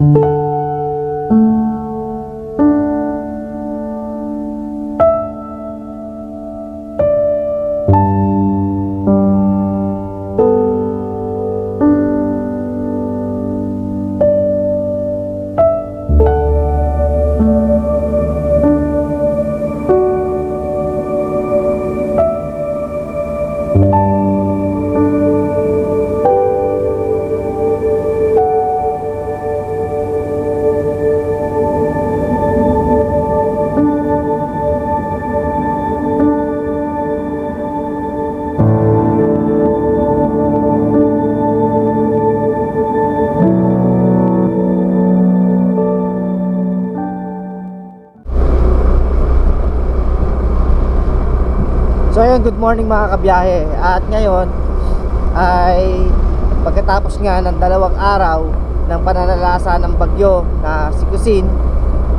So morning mga kabiyahe. At ngayon ay pagkatapos nga ng dalawang araw ng pananalasa ng bagyo na si Kusin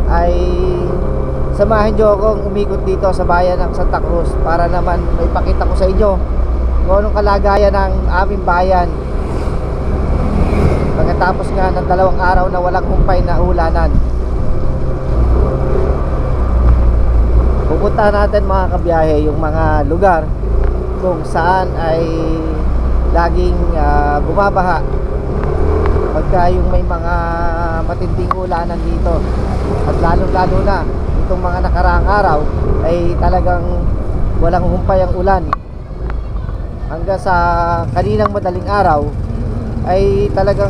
ay samahan nyo akong umikot dito sa bayan ng Santa Cruz para naman may pakita ko sa inyo kung anong kalagayan ng aming bayan. Pagkatapos nga ng dalawang araw na walang humpay na ulanan pupunta natin mga kabiyahe yung mga lugar kung saan ay laging ah, bumabaha pagka yung may mga matinding ulanan dito. At lalong lalo na itong mga nakaraang araw ay talagang walang humpay ang ulan. Hanggang sa kaninang madaling araw ay talagang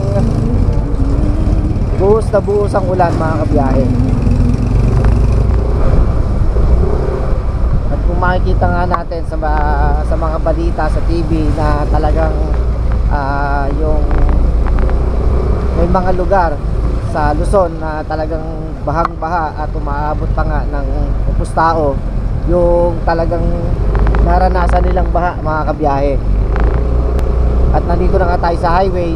buhos na buhos ang ulan mga kabiyahe At kung makikita nga natin sa, sa mga balita sa TV na talagang ah, yung may mga lugar sa Luzon na talagang bahang-baha at umaabot pa nga ng upustao yung talagang naranasan nilang baha mga kabiyahe. At nandito na nga tayo sa highway.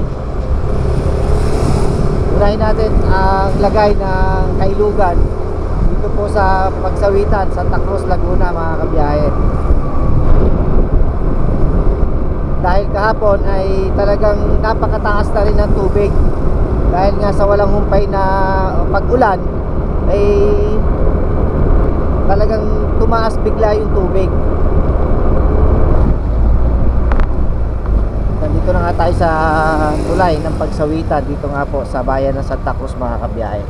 Unahin natin ang lagay ng kailugan dito po sa pagsawitan Santa Cruz, Laguna mga kabiyahe. Dahil kahapon ay talagang napakataas na rin ng tubig. Dahil nga sa walang humpay na pag-ulan ay talagang tumaas bigla yung tubig. Nandito na nga tayo sa tulay ng pagsawitan dito nga po sa bayan ng Santa Cruz mga kabiyahe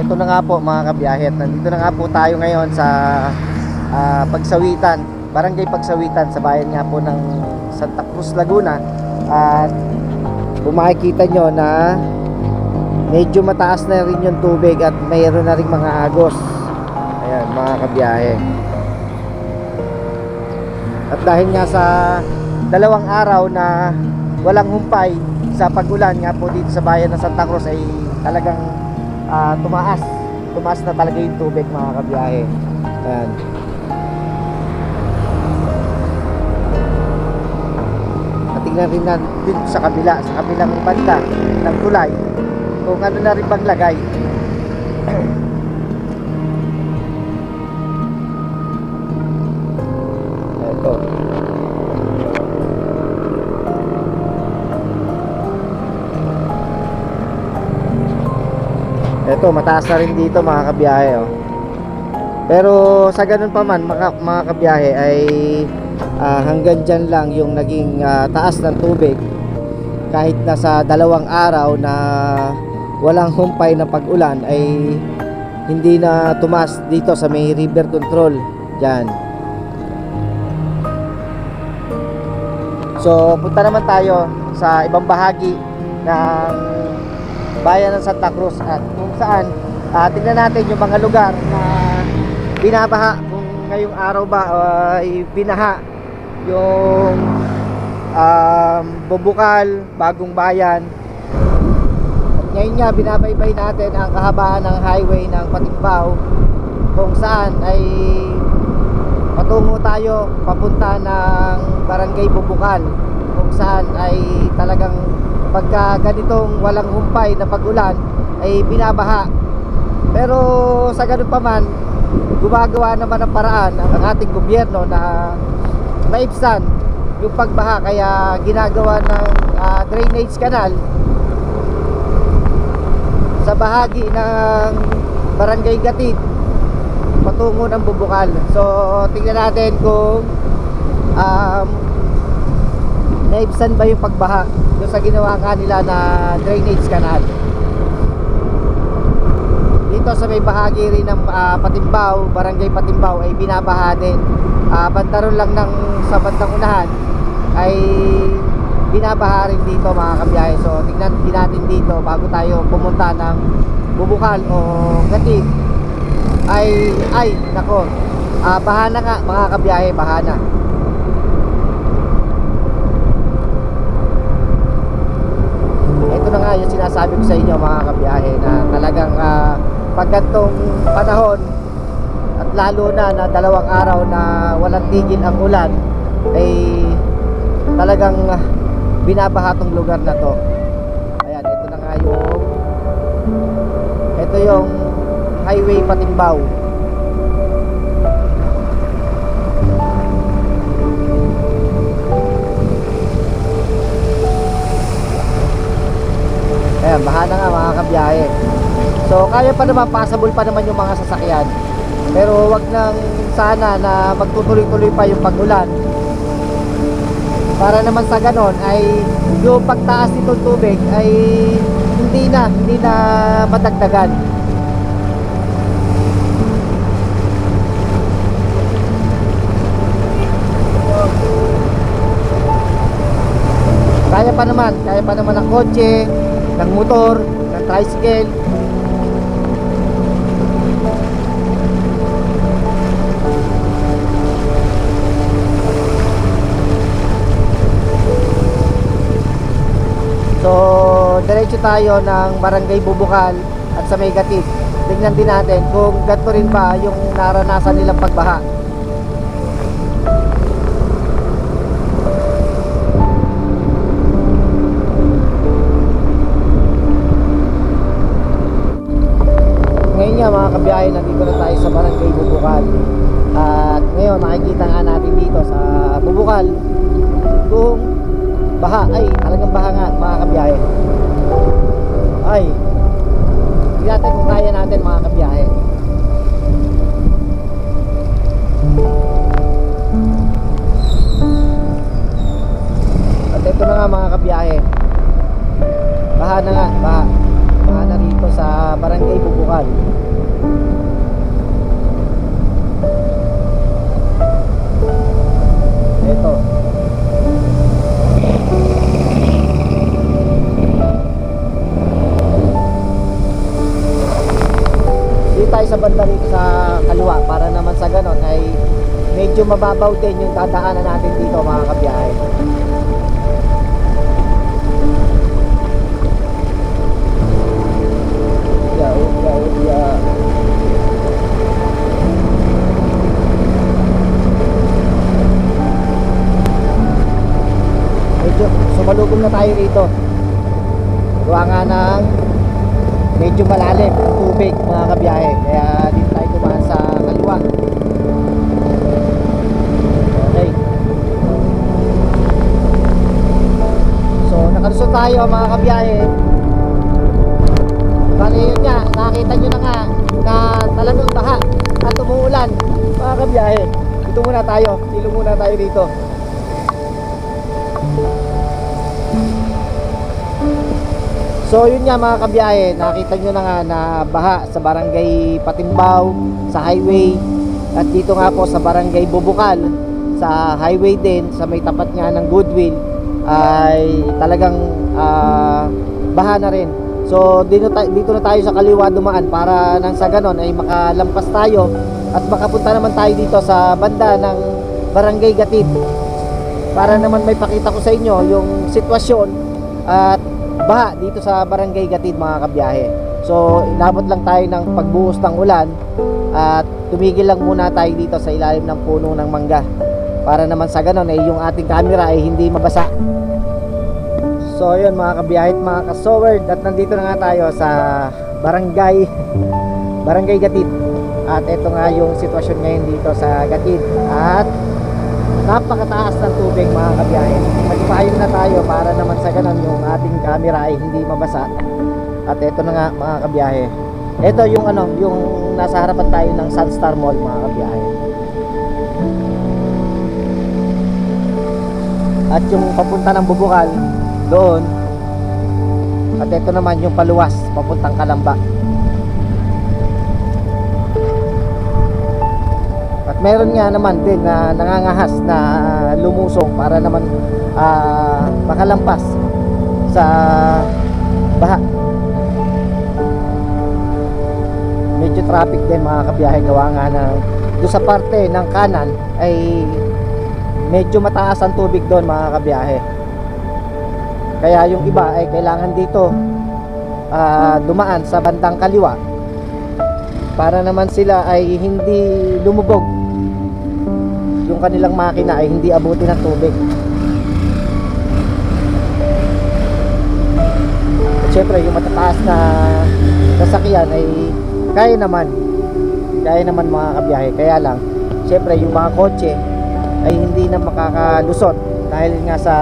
ito na nga po mga kabiyahe at nandito na nga po tayo ngayon sa ah, pagsawitan barangay pagsawitan sa bayan nga po ng Santa Cruz Laguna. At kung makikita nyo na medyo mataas na rin yung tubig at mayroon na rin mga agos. Ayan mga kabiyahe. At dahil nga sa dalawang araw na walang humpay sa pagulan nga po dito sa bayan ng Santa Cruz ay talagang ah, tumaas. Tumaas na talaga yung tubig mga kabiyahe. Ayan. At tingnan rin natin sa kabila sa kabilang banda ng tulay kung ano na rin bang lagay Ito, mataas na rin dito mga kabiyahe oh. Pero sa ganun pa man mga, mga kabiyahe ay ah, hanggang dyan lang yung naging ah, taas ng tubig kahit na sa dalawang araw na walang humpay na pag-ulan ay hindi na tumas dito sa may river control dyan so punta naman tayo sa ibang bahagi ng bayan ng Santa Cruz at kung saan uh, tingnan natin yung mga lugar na binabaha. Kung ngayong araw ba ay binaha yung um, Bubukal, Bagong Bayan. At ngayon nga binabaybay natin ang kahabaan ng highway ng Patimbao kung saan ay patungo tayo papunta ng Barangay Bubukal kung saan ay talagang pagka ganitong walang humpay na pag-ulan ay binabaha pero sa ganun pa man gumagawa naman ng paraan ang ating gobyerno na maibsan yung pagbaha kaya ginagawa ng ah, drainage canal bahagi ng Barangay Gatid patungo ng Bubukal. So, tingnan natin kung um, naibsan ba yung pagbaha doon sa ginawa kanila na drainage canal. Dito sa may bahagi rin ng ah, Patimbao, Barangay Patimbao ay binabaha din. Ah, bantaron lang ng sa bandang unahan ay binabaha rin dito mga kabiyahe. So tingnan din natin dito bago tayo pumunta ng Bubukal o Gatid ay ay nako ah, baha na nga mga kabiyahe baha na ito na nga yung sinasabi ko sa inyo mga kabiyahe na talagang ah, pag gantong panahon at lalo na na dalawang araw na walang tigil ang ulan ay talagang ah, binabaha tong lugar na to. Ayan ito na nga yung ito yung highway Patimbao Ayan, baha na nga mga kabiyahe. So, kaya pa naman, passable pa naman yung mga sasakyan. Pero wag nang sana na magtutuloy-tuloy pa yung pag-ulan. Para naman sa ganon ay yung pagtaas nitong tubig ay hindi na, hindi na madagdagan. Kaya pa naman, kaya pa naman ng kotse, ng motor, ng tricycle. So, diretso tayo ng Barangay Bubukal at sa Megatip. Tingnan din natin kung ganito rin ba yung naranasan nilang pagbaha. Dito tayo sa banda rito sa kaliwa para naman sa ganon ay medyo mababaw din yung dadaanan natin dito mga kabiyahe. Yeah, oh, oh, yeah. Medyo sumalugong na tayo rito. Gawa nga ng medyo malalim ang tubig mga kabiyahe. Kaya dito tayo dumaan sa kaliwa. Okay. So nakalusot tayo mga kabiyahe. Bali yun nga, nakita nyo na nga na talagang baha at umuulan mga kabiyahe. Dito muna tayo, silong muna tayo dito. So yun nga mga kabiyahe, nakita nyo na nga na baha sa barangay Patimbao, sa highway, at dito nga po sa barangay Bubukal, sa highway din, sa may tapat nga ng Goodwill, ay talagang ah, baha na rin. So dito, dito na tayo sa kaliwa dumaan para nang sa ganon ay makalampas tayo at makapunta naman tayo dito sa banda ng barangay Gatid para naman may pakita ko sa inyo yung sitwasyon at baha dito sa Barangay Gatid mga kabiyahe. So inabot lang tayo ng pagbuhos ng ulan at tumigil lang muna tayo dito sa ilalim ng puno ng mangga para naman sa ganon ay yung ating camera ay hindi mabasa. So yun mga kabiyahe at mga kasowerd at nandito na nga tayo sa Barangay Barangay Gatid at ito nga yung sitwasyon ngayon dito sa Gatid at napakataas ng tubig mga kabiyahe. Magpahayong na tayo para naman sa ganun yung ating camera ay hindi mabasa. At ito na nga mga kabiyahe. Ito yung ano, yung nasa harapan tayo ng Sunstar Mall mga kabiyahe. At yung papunta ng Bubukal doon. At ito naman yung paluwas papuntang Kalamba. At meron nga naman din na nangangahas na lumusong para naman ah, makalampas sa baha. Medyo traffic din mga kabiyahe gawa nga ng doon sa parte ng kanan ay medyo mataas ang tubig doon mga kabiyahe. Kaya yung iba ay kailangan dito ah, dumaan sa bandang kaliwa para naman sila ay hindi lumubog yung kanilang makina ay hindi abutin ng tubig syempre yung matataas na sasakyan ay kaya naman. Kaya naman mga kabiyahe. Kaya lang syempre yung mga kotse ay hindi na makakalusot dahil nga sa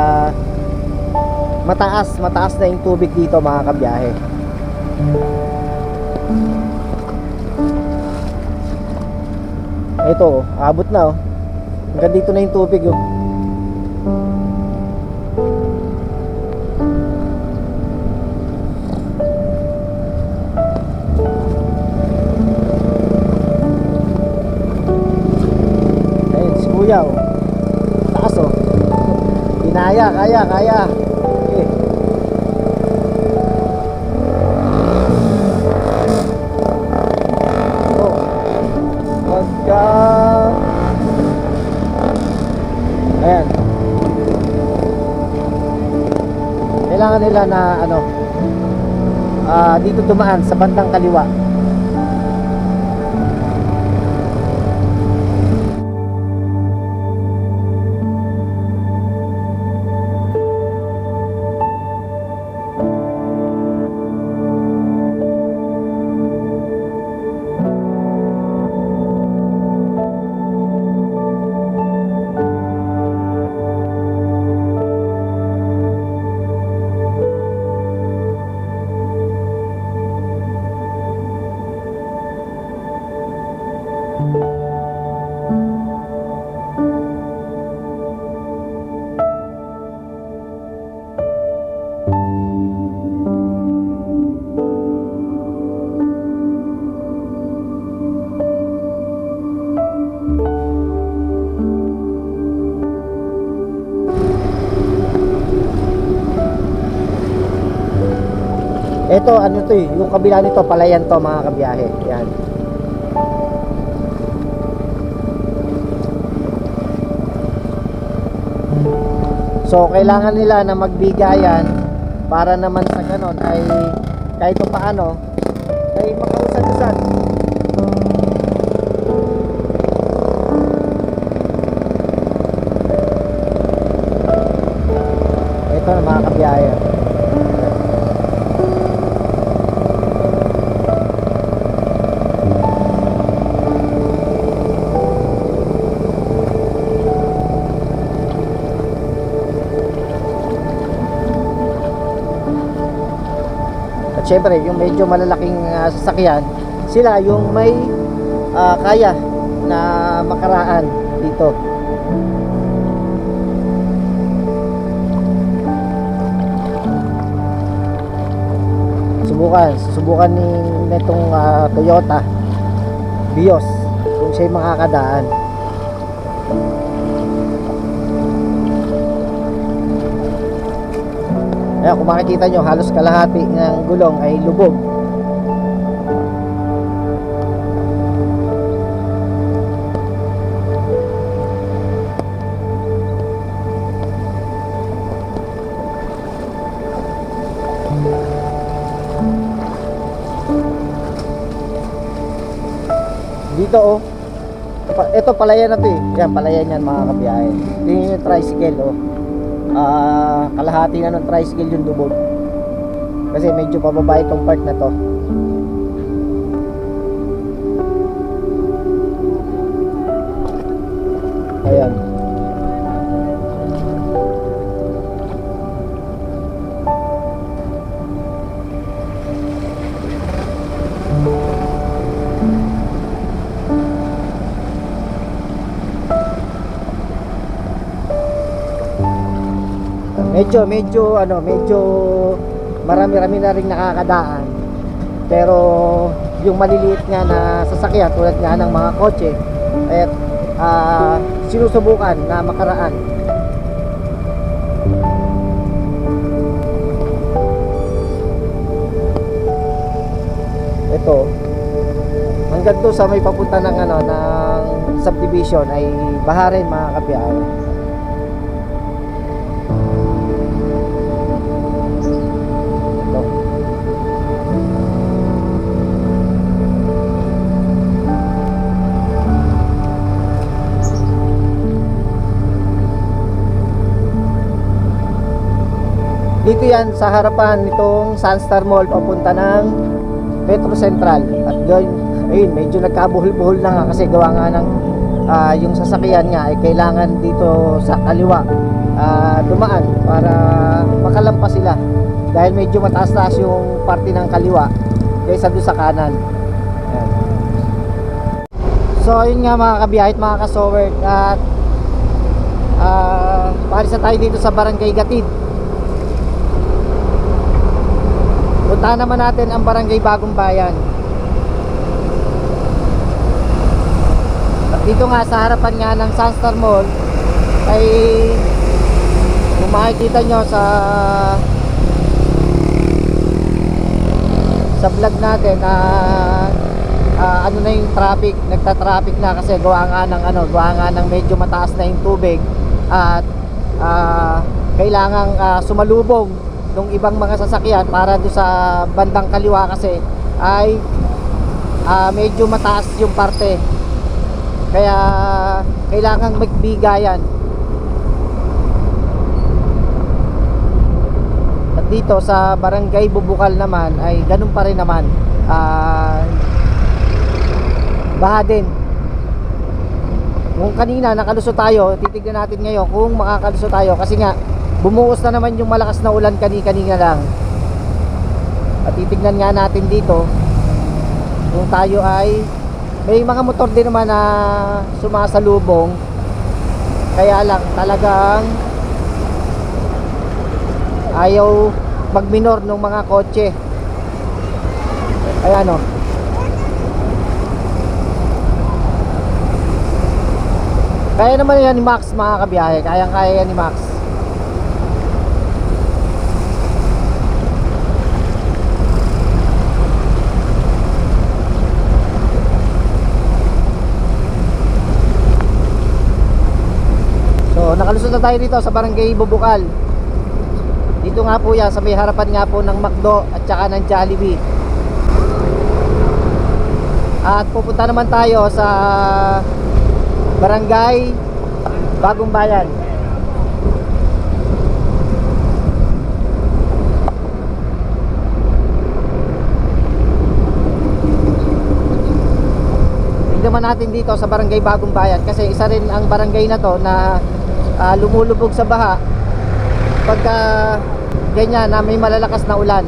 mataas mataas na yung tubig dito mga kabiyahe. Ito oh, abot na oh. Hanggang dito na yung tubig oh kuya oh taas oh kinaya kaya kaya eh. Oh. Pagka... Ayan. Kailangan nila na ano ah dito dumaan sa bandang kaliwa. Ito ano to eh, yung kabila nito palayan to mga kabiyahe. Yan. So kailangan nila na magbigayan para naman sa ganon ay kahit pa paano ay makausad-usad. Ito na mga kabiyahe. Syempre, yung medyo malalaking ah, sasakyan, sila yung may ah, kaya na makaraan dito. Subukan, subukan ni netong ah, Toyota Vios kung siya'y makakadaan. Kaya kung makikita nyo, halos kalahati ng gulong ay lubog. Dito oh. Ito palayan na to eh. Yan, palayan yan mga kabiyahe. Ito yung tricycle oh. Ah, kalahati na ng tricycle yung lubog. Kasi medyo pababa itong part na to. Medyo medyo ano medyo marami-rami na rin nakakadaan. Pero yung maliliit nga na sasakyan tulad nga ng mga kotse eh ah, sinusubukan na makaraan. Ito hanggang doon sa may papunta ng ano ng subdivision ay baharin mga kabiyahe dito yan sa harapan nitong Sunstar Mall papunta ng Metro Central. At doon ayun medyo nagkabuhol-buhol na nga kasi gawa nga ng ah, yung sasakyan nga ay kailangan dito sa kaliwa ah, dumaan para makalampas sila. Dahil medyo mataas-taas yung parte ng kaliwa kaysa doon sa kanan. So ayun nga mga kabiyahit mga kasowert at uh, na tayo dito sa Barangay Gatid Puntahan naman natin ang Barangay Bagong Bayan. Dito nga sa harapan nga ng Sunstar Mall ay kung makikita nyo sa sa vlog natin na ano na yung traffic, nagta-traffic na kasi gawa nga ng ano, gawa nga ng medyo mataas na yung tubig at ah, kailangang ah, sumalubong ng ibang mga sasakyan para do sa bandang kaliwa kasi ay ah, medyo mataas yung parte. Kaya kailangan magbigayan at dito sa barangay Bubukal naman ay ganun pa rin naman. Ah, baha din. Kung kanina nakalusot tayo titignan natin ngayon kung makakalusot tayo. Kasi nga bumuhos na naman yung malakas na ulan kani-kanina lang. At titignan nga natin dito kung tayo ay may mga motor din naman na sumasalubong. Kaya lang talagang ayaw magminor ng mga kotse. Ayan o kaya naman yan ni Max mga kabiyahe. Kaya yan ni Max So, nakalusot na tayo dito sa Barangay Bubukal. Dito nga po yan, sa may harapan nga po ng McDo at saka ng Jollibee. At pupunta naman tayo sa Barangay Bagong Bayan. Naman natin dito sa Barangay Bagong Bayan kasi isa rin ang barangay na to na ah, lumulubog sa baha pagka ganyan na may malalakas na ulan.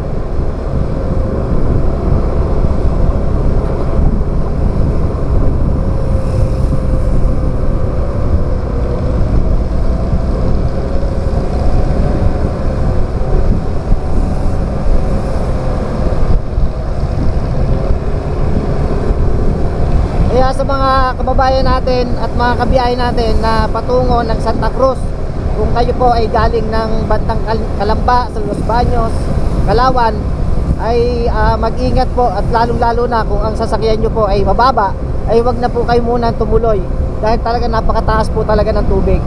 Kaya sa mga kababayan natin at mga kabiyahe natin na patungo ng Santa Cruz, kung kayo po ay galing ng Bantang Kal- Kalamba, sa Los Baños, Kalawan, ay ah, mag-ingat po at lalong-lalo na kung ang sasakyan nyo po ay mababa, ay wag na po kayo muna tumuloy dahil talaga napakataas po talaga ng tubig.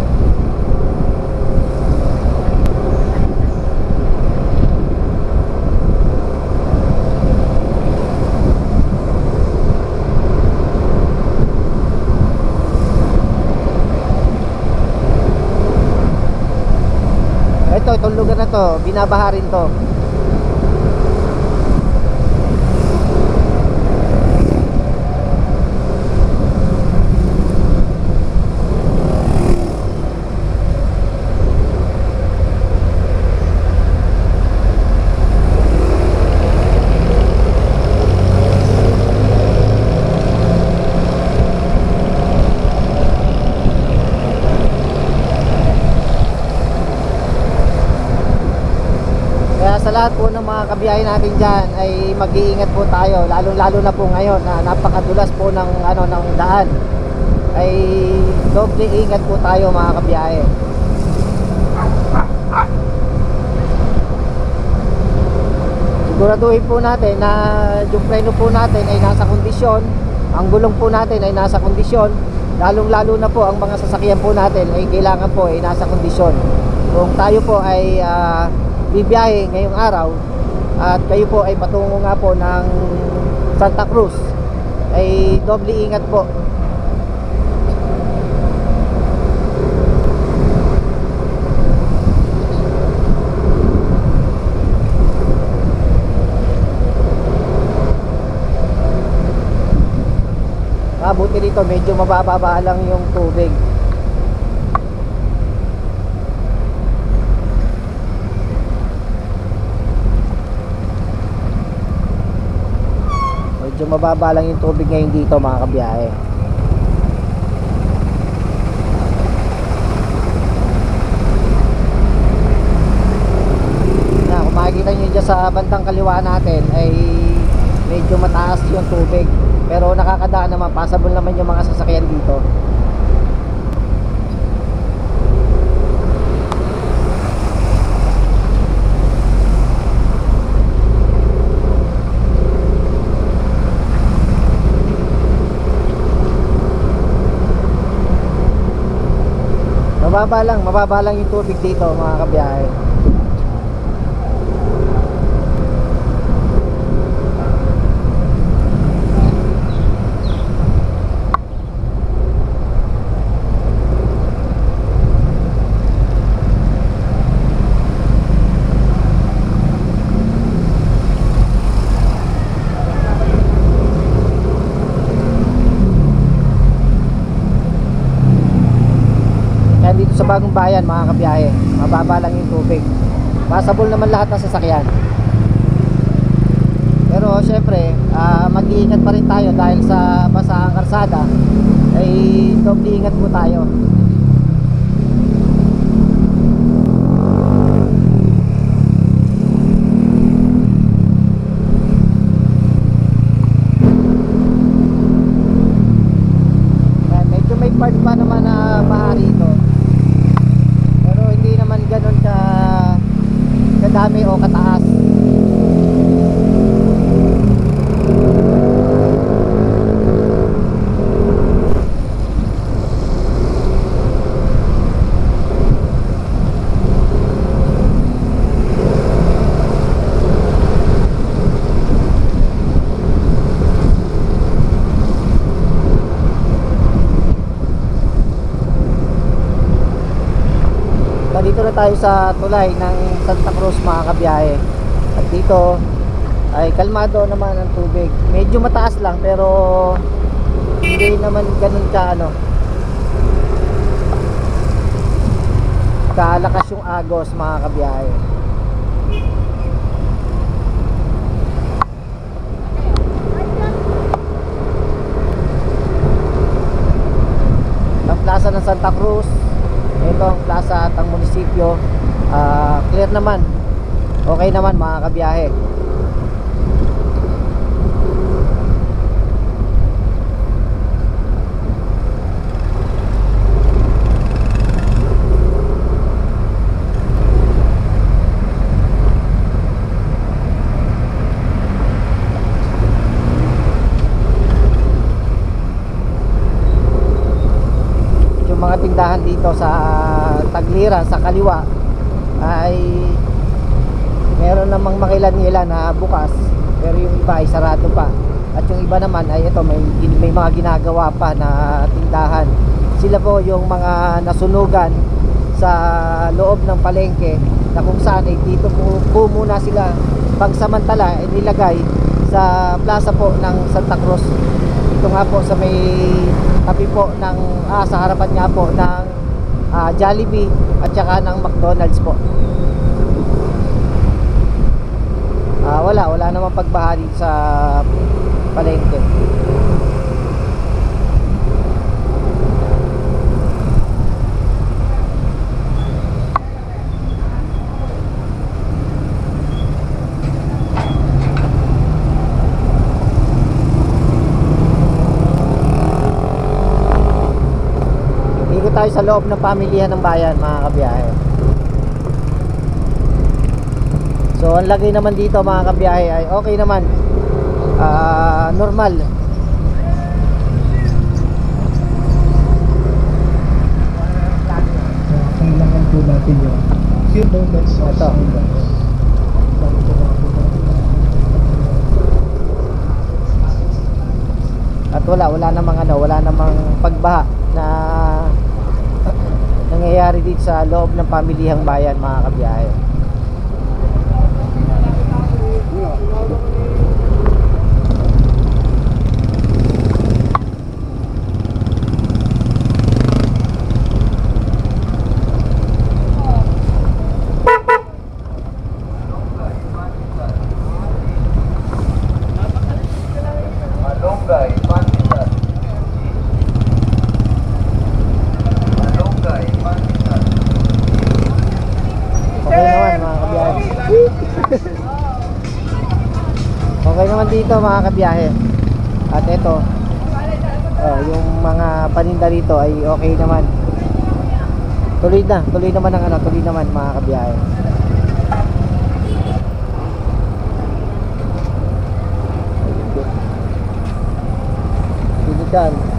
Ito, itong lugar na to, binabaha rin to. Mga kabiyahe natin dyan ay mag-iingat po tayo lalo lalo na po ngayon na napakadulas po ng ano ng daan. Ay doble ingat po tayo mga kabiyahe. Siguraduhin po natin na yung preno po natin ay nasa kondisyon ang gulong po natin ay nasa kondisyon. Lalong lalo na po ang mga sasakyan po natin ay kailangan po ay nasa kondisyon. Kung tayo po ay ah, bibiyahe ngayong araw at kayo po ay patungo nga po ng Santa Cruz ay doble ingat po Mabuti dito, medyo mabababa lang yung tubig. Medyo mababa lang yung tubig ngayon dito mga kabiyahe. Na, kung makikita nyo dyan sa bandang kaliwa natin ay medyo mataas yung tubig. Pero nakakadaan naman, passable naman yung mga sasakyan dito. Mababa lang, mababa lang yung tubig dito mga kabiyahe. Kaya dito sa bagong bayan mga kabiyahe, mababa lang yung tubig. Passable naman lahat ng sasakyan. Pero syempre, ah, mag-iingat pa rin tayo dahil sa basahang karsada ay doble ingat po tayo. Ayan, medyo may part pa naman na baha rito. Pero hindi naman ganun ka kadami o kataas. Nandito na tayo sa tulay ng Santa Cruz mga kabiyahe. At dito ay kalmado naman ang tubig. Medyo mataas lang pero hindi naman ganun ka ano. Kalakas yung agos mga kabiyahe. Ang plaza ng Santa Cruz ito ang plaza at ang munisipyo. Ah, clear naman. Okay naman mga kabiyahe yung mga tindahan dito sa Tagliran sa kaliwa ay meron namang makilan-ilan na bukas pero yung iba ay sarado pa. At yung iba naman ay ito may, may mga ginagawa pa na tindahan. Sila po yung mga nasunugan sa loob ng palengke na kung saan ay dito po, po muna sila pagsamantala ay nilagay sa plaza po ng Santa Cruz. Ito nga po sa may tabi po ng ah, sa harapan nga po ng ah, Jollibee at saka ng McDonald's po Ah, wala, wala namang pagbaha sa palengke. Tayo sa loob ng pamilya ng bayan mga kabiyahe. So ang lagay naman dito mga kabiyahe ay okay naman. Ah, normal. kailangan po natin yung few moments of Ito. silence. Bago po natin At wala, wala namang ano, wala namang pagbaha nangyayari dito sa loob ng pamilihang bayan mga kabiyahe. Malunggay, Pantisan. Malunggay, Pantisan. Okay naman mga kabiyahe. okay naman dito mga kabiyahe. At ito, oh, yung mga paninda rito ay okay naman. Tuloy na, tuloy naman ang ano, tuloy naman mga kabiyahe. Sinigang.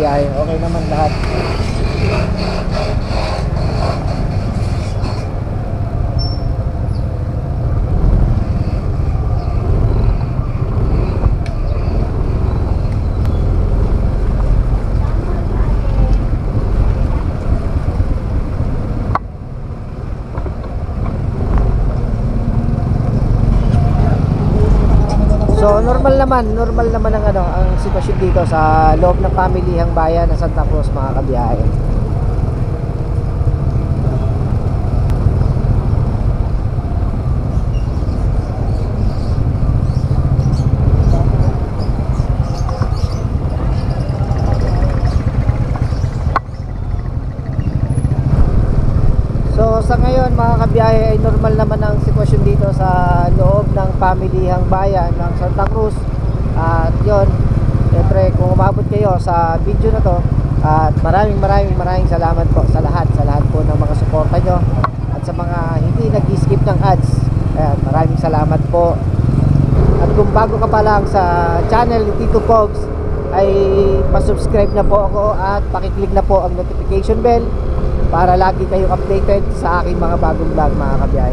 Kabiyahe, okay naman lahat. So normal naman, normal naman ang ano, sitwasyon dito sa loob ng pamilihang bayan ng Santa Cruz mga kabiyahe. So sa ngayon mga ay normal naman ang sitwasyon dito sa loob ng pamilihang bayan ng Santa Cruz. At yon, syempre kung umabot kayo sa video na to, at maraming maraming maraming salamat po sa lahat, sa lahat po ng mga suporta nyo at sa mga hindi nag-skip ng ads. Ayan, maraming salamat po. At kung bago ka pa lang sa channel ni Tito Pogs, ay pasubscribe na po ako at pakiclick na po ang notification bell para lagi kayong updated sa aking mga bagong vlog mga kabiyahe.